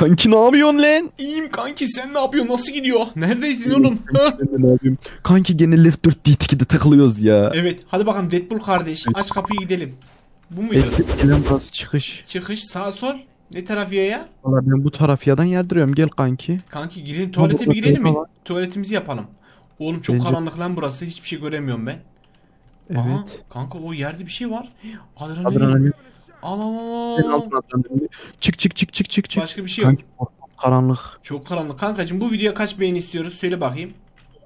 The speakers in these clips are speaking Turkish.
Kanki ne yapıyorsun lan? İyiyim kanki sen ne yapıyorsun? Nasıl gidiyor? Neredeydin oğlum? Ha? Ben de ne yapayım? Kanki gene Left 4 Dead 2'de takılıyoruz ya. evet hadi bakalım Deadpool kardeş aç kapıyı gidelim. Bu muydu? Exit burası çıkış. Çıkış sağ sol. Ne taraf ya ya? Valla ben bu taraf yadan yerdiriyorum gel kanki. Kanki girelim tuvalete bir girelim mi? Tuvaletimizi yapalım. Oğlum çok Bence- karanlık lan burası. Hiçbir şey göremiyorum ben. Aha, Evet. kanka o yerde bir şey var. Adrenalin. Adrenalin. Al. altına adrenalin. Çık çık çık çık çık çık. Başka bir şey yok. Kanki karanlık. Çok karanlık. Kankacığım bu videoya kaç beğeni istiyoruz? Söyle bakayım.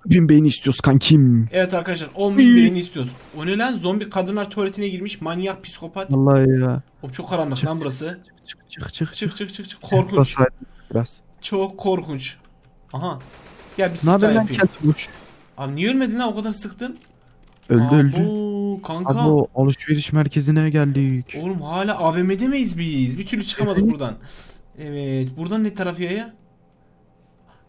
Bin beğeni istiyoruz kankim. Evet arkadaşlar 10 bin beğeni istiyoruz. O ne lan? Zombi kadınlar tuvaletine girmiş. Manyak psikopat. Vallahi ya. O çok karanlık Çık, lan burası. Çık çık çık. Çık çık çık çık. Korkunç. Burası aydın Biraz. Çok korkunç. Aha. Gel bir Ne sık daha haber lan yapayım. keltoş? Abi niye ölmedin lan o kadar sıktın? Öldü öldü. Abo, kanka. Abi o alışveriş merkezine geldik. Oğlum hala AVM'de miyiz biz? Bir türlü çıkamadık Evet. buradan. Evet. Buradan ne taraf ya?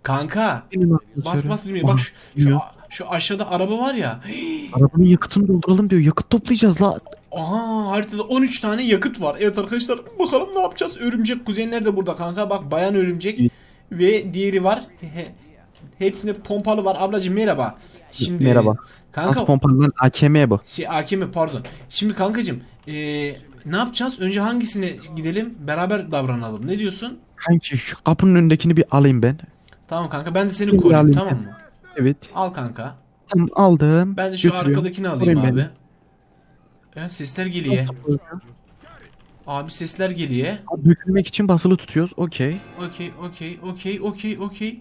Kanka. Benim Bas bas bilmiyor. Bak şu, şu, şu aşağıda araba var ya. Arabanın yakıtını dolduralım diyor. Yakıt toplayacağız la. Aha haritada 13 tane yakıt var. Evet arkadaşlar bakalım ne yapacağız. Örümcek kuzenler de burada kanka. Bak bayan örümcek ve diğeri var. He- Hepsinde pompalı var. Ablacığım merhaba. Şimdi Merhaba. Kanka Az pompalı AKM bu. şey AKM pardon. Şimdi kankacığım eee, ne yapacağız? Önce hangisine gidelim? Beraber davranalım. Ne diyorsun? Kanki şu kapının önündekini bir alayım ben. Tamam kanka ben de seni koruyayım tamam mı? Evet. Al kanka. Tamam aldım. Ben de şu Götürüyorum. arkadakini alayım abi. Evet sesler geliyor. Abi sesler geliyor. Dökülmek için basılı tutuyoruz. Okey. Okey okey okey okey okey.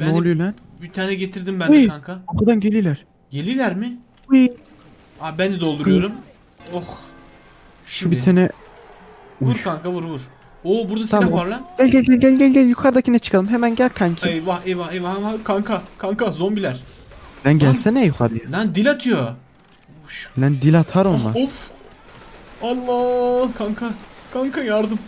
Ne Ben de oluyor lan? bir tane getirdim ben de Uy. kanka. Arkadan geliyorlar. Geliler mi? Uy. Abi ben de dolduruyorum. Oh. Şu Şimdi bir tane. vur Uy. kanka vur vur. Oo burada silah Tamam. var lan. Gel gel gel gel gel gel yukarıdakine çıkalım. Hemen gel kanki. Eyvah eyvah eyvah eyvah. kanka kanka zombiler. Ben gelsene yukarıya. Lan dil atıyor. Uş. Lan dil atar onlar. Of. Allah kanka. Kanka yardım.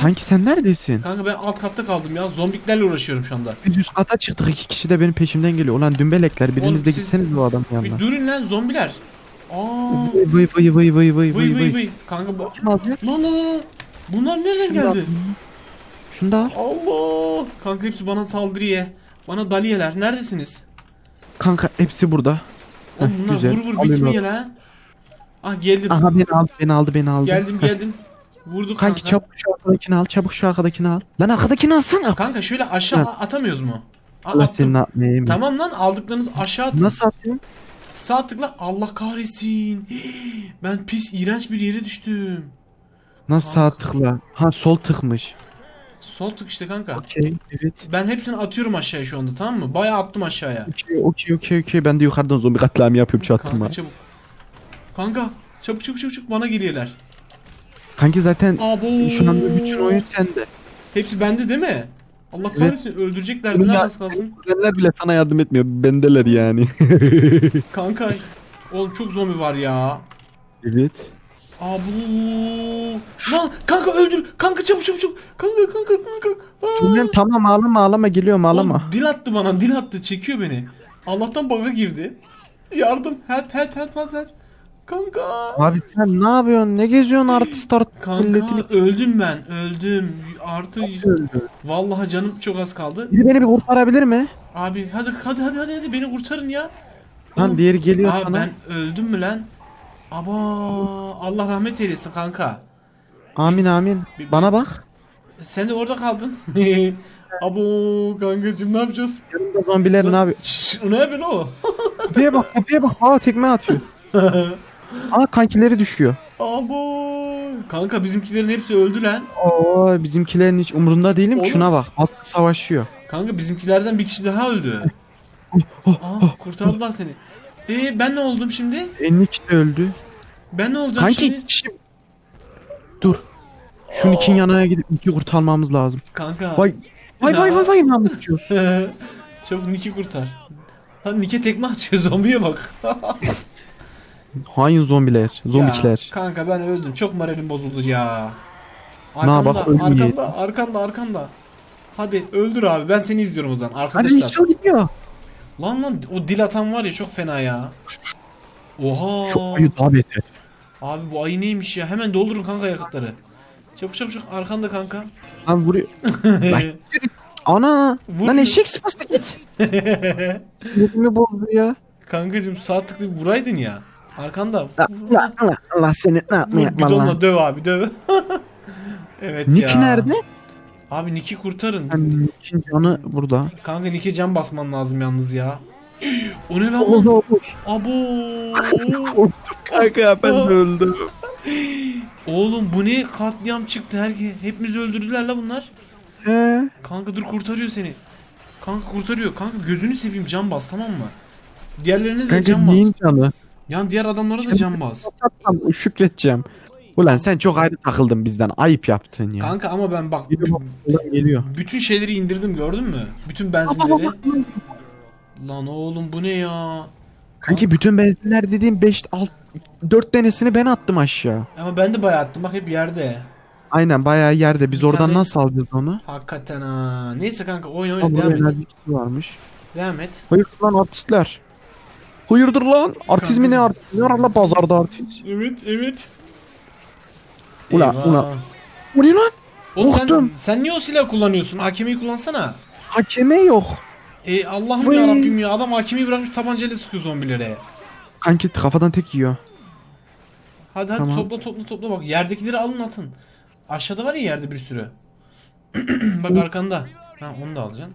Kanki sen neredesin? Kanka ben alt katta kaldım ya. Zombiklerle uğraşıyorum şu anda. Biz üst kata çıktık. iki kişi de benim peşimden geliyor. Ulan dümbelekler. Biriniz de siz- gitseniz bu adamın yanına. Bir durun lan zombiler. Aa. Vay vay vay vay vay vay Vıy vıy vay. vıy. Kanka bu. Kim alacak? Lan lan lan. Bunlar nereden Şunu da al. geldi? Şunu da al. Allah. Kanka hepsi bana saldırıyor. Bana daliyeler. Neredesiniz? Kanka hepsi burada. Oğlum Heh, bunlar güzel. vur vur Alayım bitmiyor lan. Ah geldim. Aha beni aldı beni aldı beni aldı. Geldim Heh. geldim. Vurdu kanka. Kanki çabuk şu arkadakini al çabuk şu arkadakini al. Lan arkadakini alsana. Kanka şöyle aşağı atamıyoruz mu? Aa, Allah attım. senin atmayayım. Tamam lan aldıklarınızı aşağı atın. Nasıl atıyorsun? Sağ tıkla Allah kahretsin. Ben pis iğrenç bir yere düştüm. Nasıl sağ Kanka. tıkla? Ha sol tıkmış. Sol tık işte kanka. Okey evet. Ben hepsini atıyorum aşağıya şu anda tamam mı? Bayağı attım aşağıya. Okey okey okey okey ben de yukarıdan zombi katliamı yapıyorum çattırma. Kanka çabuk. Kanka çabuk çabuk çabuk çabuk bana geliyorlar. Kanki zaten Abo. şu anda bütün oyun sende. Hepsi bende değil mi? Allah kahretsin öldüreceklerdi lan az kalsın. Kuzenler bile sana yardım etmiyor. Bendeler yani. Kanka. Oğlum çok zombi var ya. evet. Abu. Lan kanka öldür. Kanka çabuk çabuk çabuk. Kanka kanka kanka. Aa. Dur lan tamam ağlama ağlama geliyorum ağlama. Oğlum, dil attı bana dil attı çekiyor beni. Allah'tan bug'a girdi. Yardım help help help help help. Kanka. Abi sen ne yapıyorsun? Ne geziyorsun artist art Kanka milletini? öldüm ben öldüm. Artı Öldü. vallahi canım çok az kaldı. Biri beni bir kurtarabilir mi? Abi hadi hadi hadi hadi, hadi beni kurtarın ya. Lan Oğlum, diğeri geliyor Abi sana. ben öldüm mü lan? Aba Allah rahmet eylesin kanka. Amin amin. Bir- Bana bak. Sen de orada kaldın. Abo kankacım ne yapacağız? Yanımda zombilerin abi. Şşş, o ne yapıyorsun o? Kapıya bak kapıya bak. Aa tekme atıyor. Aa kankileri düşüyor. Abo. Kanka bizimkilerin hepsi öldü lan. Oo bizimkilerin hiç umurunda değilim. Oğlum. Şuna bak. Alt savaşıyor. Kanka bizimkilerden bir kişi daha öldü. Aa, kurtardılar seni. Ee ben ne oldum şimdi? Enlik de öldü. Ben ne olacağım Kanki şimdi? şimdi... Dur. Şunun ikin yanına gidip iki kurtarmamız lazım. Kanka. Vay. Vay vay vay vay namusçuyuz. Çabuk Nick'i kurtar. Lan Nick'e tekme atıyor zombiye bak. Hain zombiler. Zombikler. Ya, kanka ben öldüm. Çok moralim bozuldu ya. Arkanda, bak, ölmeyeyim. arkanda, arkanda, arkanda. Hadi öldür abi. Ben seni izliyorum o zaman Hadi arkadaşlar. Mitchell gidiyor. Lan lan o dil atan var ya çok fena ya. Oha. Şu ayı daha beter. Abi bu ayı neymiş ya? Hemen doldurun kanka yakıtları. Çabuk çabuk çabuk arkanda kanka. Lan vuruyor. Lan Ana. Vur. Lan eşek sıpası git. Yüzümü bozdu ya. Kankacım sağ tıklı vuraydın ya. Arkanda. La, la, la, Allah seni ne yapma Vur yapma bidonla lan. döv abi döv. evet ya. Nick nerede? Abi Nick'i kurtarın. Yani Nick'in canı burada. Kanka Nick'e can basman lazım yalnız ya. o ne lan? Oldu Abo. Korktum kanka ben öldüm. Oğlum bu ne katliam çıktı herkes. Hepimizi öldürdüler la bunlar. He. Kanka dur kurtarıyor seni. Kanka kurtarıyor. Kanka gözünü seveyim can bas tamam mı? Diğerlerine de Kanka can bas. neyin canı? Yani diğer adamlara da can bas. Tamam şükredeceğim. Ulan sen çok ayrı takıldın bizden. Ayıp yaptın ya. Kanka ama ben bak Geliyor bak, ulan geliyor. bütün şeyleri indirdim gördün mü? Bütün benzinleri. Lan oğlum bu ne ya? Kanki bütün benzinler dediğim 5 6 4 tanesini ben attım aşağı. Ama ben de bayağı attım bak hep yerde. Aynen bayağı yerde. Biz Bir oradan tane- nasıl alacağız onu? Hakikaten ha. Neyse kanka oyun oyun Ama devam et. enerji kiti varmış. Devam et. Hayırdır lan artistler? Hayırdır lan? Artist mi ne artist? Ne var lan pazarda artist? Evet evet. Ula, Eyvah. ula. O ne lan? Oğlum sen, Korktum. sen niye o silah kullanıyorsun? AKM'yi kullansana. Hakeme yok. E Allah'ım Vıy. ya Rabbim ya adam AKM'yi bırakmış tabancayla sıkıyor zombilere. Kanki kafadan tek yiyor. Hadi hadi Tamam. topla topla topla bak yerdekileri alın atın. Aşağıda var ya yerde bir sürü. bak arkanda. Ha onu da alacaksın.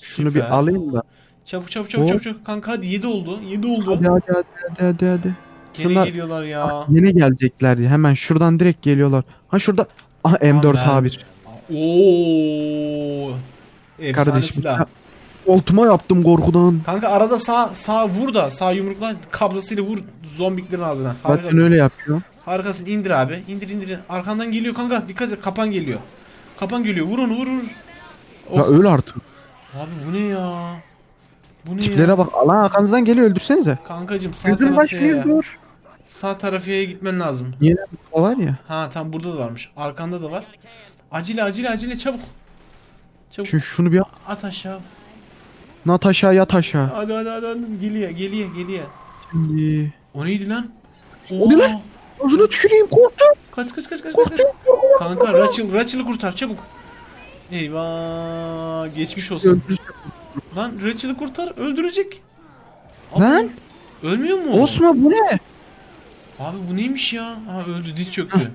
Şunu Süper. bir alayım da. Çabuk çabuk çabuk çabuk çabuk. Kanka hadi 7 oldu. 7 oldu. Hadi hadi hadi hadi hadi. hadi. Geri Şunlar- geliyorlar ya. Yine gelecekler ya. Hemen şuradan direkt geliyorlar. Ha şurada. Aha M4 Tamam, ben- A1. Oo. Efsane Kardeşim. silah. Oltuma yaptım korkudan. Kanka arada sağ sağ vur da sağ yumrukla kabzasıyla vur zombiklerin ağzına. Zaten Harikasın. öyle yapıyor. Harikasın indir abi. İndir indir. Arkandan geliyor kanka. Dikkat et kapan geliyor. Kapan geliyor. Vur onu vur vur. Ya öl artık. Abi bu ne ya? Bu ne ya? Tiplere bak. Allah arkanızdan geliyor öldürsenize. Kankacım sağ tarafıya başlıyor ya. dur. Sağ tarafıya gitmen lazım. Yine bir var ya. Ha tam burada da varmış. Arkanda da var. Acele acele acele çabuk. Çabuk Şu, şunu bir at aşağı. nat aşağı yat aşağı. Hadi hadi hadi. hadi. Geliyor geliyor geliyor. Şimdi. O neydi lan? O ne lan? Ağzına tüküreyim korktum. Kaç kaç kaç kaç kaç. kaç. Kanka Rachel Rachel'ı kurtar çabuk. Eyvah geçmiş olsun. Lan Rachel'ı kurtar öldürecek. Lan Ölmüyor mu? Osman bu ne? Abi bu neymiş ya? Ha öldü diz çöktü.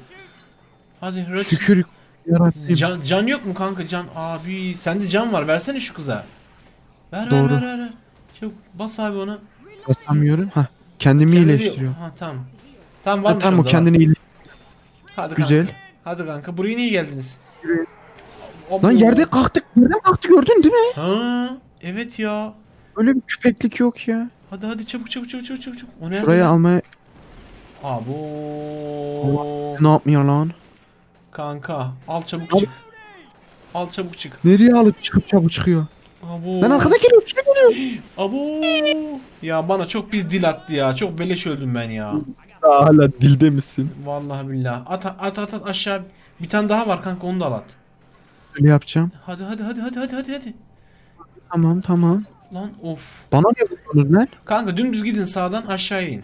Hadi Rachel. Şükür yarabbim. Can, can yok mu kanka can? Abi sende can var versene şu kıza. Ver Doğru. ver ver ver. Çabuk bas abi ona. Basamıyorum. Ha kendimi Kendini- iyileştiriyor. Ha tamam. Tamam Ha, varmış tamam o kendini iyileştiriyor. Hadi Güzel. Kanka. Hadi kanka buraya niye geldiniz? Lan yerde kalktık. Nereden kalktı gördün değil mi? Ha evet ya. Öyle bir küpeklik yok ya. Hadi hadi çabuk çabuk çabuk çabuk çabuk. çabuk. O nerede? Şuraya lan? almaya Abo. ne yapmıyor lan? Kanka al çabuk Al. çık. Al çabuk çık. Nereye alıp çıkıp çabuk çıkıyor? Abo. Lan arkada geliyor. Üstüne geliyor. Abo. Ya bana çok biz dil attı ya. Çok beleş öldüm ben ya. Hala dilde misin? Vallahi billahi. At at at at aşağı. Bir tane daha var kanka onu da al at. Öyle yapacağım. Hadi hadi hadi hadi hadi hadi hadi. Tamam tamam. Lan of. Bana ne yapıyorsunuz lan? Kanka dümdüz gidin sağdan aşağıya in.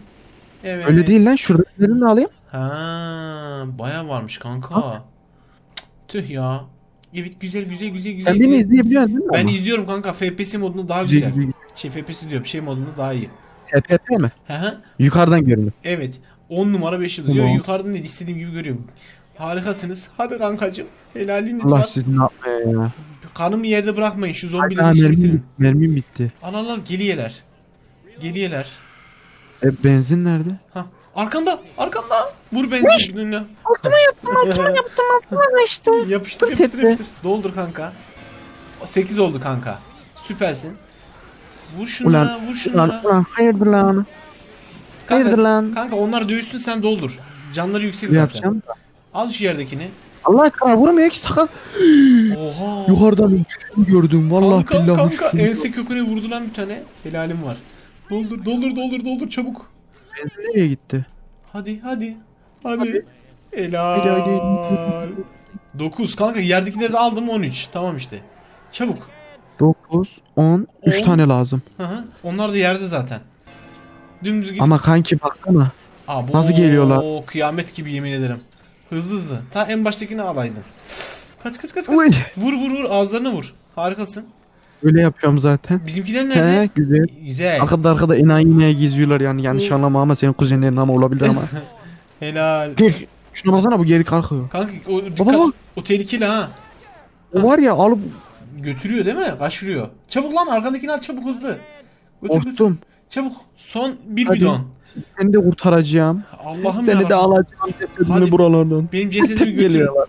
Evet. Öyle değil lan. Şuradakilerini de alayım. Ha, baya varmış kanka. Cık, Tüh ya. Evet güzel güzel güzel güzel. Sen beni güzel. izleyebiliyorsun değil mi? Ben ama? izliyorum kanka. FPS modunda daha Güzel, güzel. Şey FPS diyorum. Şey modunda daha iyi. TPP mi? Hı hı. Yukarıdan görünüyor. Evet. 10 numara 5 yıldız. Tamam. yukarıdan değil istediğim gibi görüyorum. Harikasınız. Hadi kankacım. Helaliniz Allah var. sizi ne yapmaya ya. Kanımı yerde bırakmayın. Şu zombileri işi bitirin. mermim, mermim bitti. Al al al geliyeler. Geliyeler. E benzin nerede? Ha. Arkanda. Arkanda. Vur benzin gününe. Altıma yaptım altıma yaptım altıma kaçtım. Yapıştır Dur yapıştır yapıştır. Doldur kanka. 8 oldu kanka. Süpersin. Vur şunlara Ulan, vur şunlara. hayırdır lan. Hayırdır Kanka, lan. kanka onlar dövüşsün sen doldur. Canları yüksek zaten. yapacağım? Al şu yerdekini. Allah aşkına vurmuyor ki sakal. Oha. Yukarıdan uçuşunu gördüm. Vallahi kanka billahi kanka uçuşunu ense köküne vurdu lan bir tane. Helalim var. Doldur doldur doldur doldur çabuk. Benzin nereye gitti? Hadi hadi. Hadi. Hadi. Helal. Hadi, 9 kanka yerdekileri de aldım 13. Tamam işte. Çabuk. 9, 10, 3 On. tane lazım. Hı hı. Onlar da yerde zaten. Dümdüz git. Ama kanki baksana. Abo, nasıl geliyorlar? Kıyamet gibi yemin ederim. Hızlı hızlı. Ta en baştakini alaydın. Kaç kaç kaç kaç. Uy. Vur vur vur ağızlarına vur. Harikasın. Öyle yapıyorum zaten. Bizimkiler nerede? He güzel. Güzel. Arkada arkada enayi ineği geziyorlar yani yanlış Hı. anlama ama senin kuzenlerin ama olabilir ama. Helal. Gel. Şuna baksana bu geri kalkıyor. Kanka o dikkat. Baba. O tehlikeli ha. O var ya alıp Götürüyor değil mi? Kaçırıyor. Çabuk lan arkandakini al çabuk hızlı. Götür, götür. korktum. Çabuk. Son bir Hadi. bidon. Seni de kurtaracağım. Allah'ım Seni de alacağım Hadi. cesedimi buralardan. Benim cesedimi götür. geliyorlar.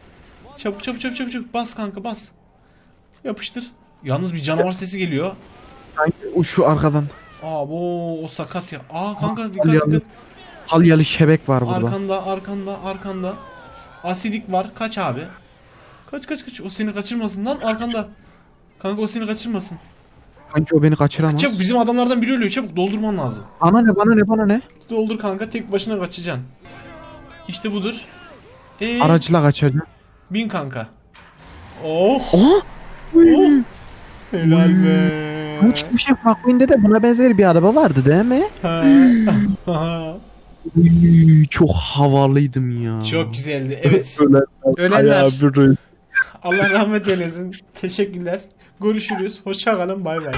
Çabuk çabuk çabuk çabuk çabuk. Bas kanka bas. Yapıştır. Yalnız bir canavar sesi geliyor. Sanki o şu arkadan. Aa bu o sakat ya. Aa kanka dikkat yalnız. dikkat. Halyalı şebek var burada. Arkanda arkanda arkanda. Asidik var. Kaç abi. Kaç kaç kaç. O seni kaçırmasın lan arkanda. Kanka o seni kaçırmasın. Sanki o beni kaçıramaz. Çabuk bizim adamlardan biri ölüyor. Çabuk doldurman lazım. Bana ne bana ne bana ne? Doldur kanka tek başına kaçacaksın. İşte budur. Ee, Aracıyla kaçacağım. bin kanka. Oh. Aha! Oh. Helal be. Bu çıkmış şey McQueen'de de buna benzer bir araba vardı değil mi? Ha. Uy, çok havalıydım ya. Çok güzeldi. Evet. Ölenler. Ölenler. Allah rahmet eylesin. Teşekkürler. Görüşürüz. Hoşça kalın. Bay bay.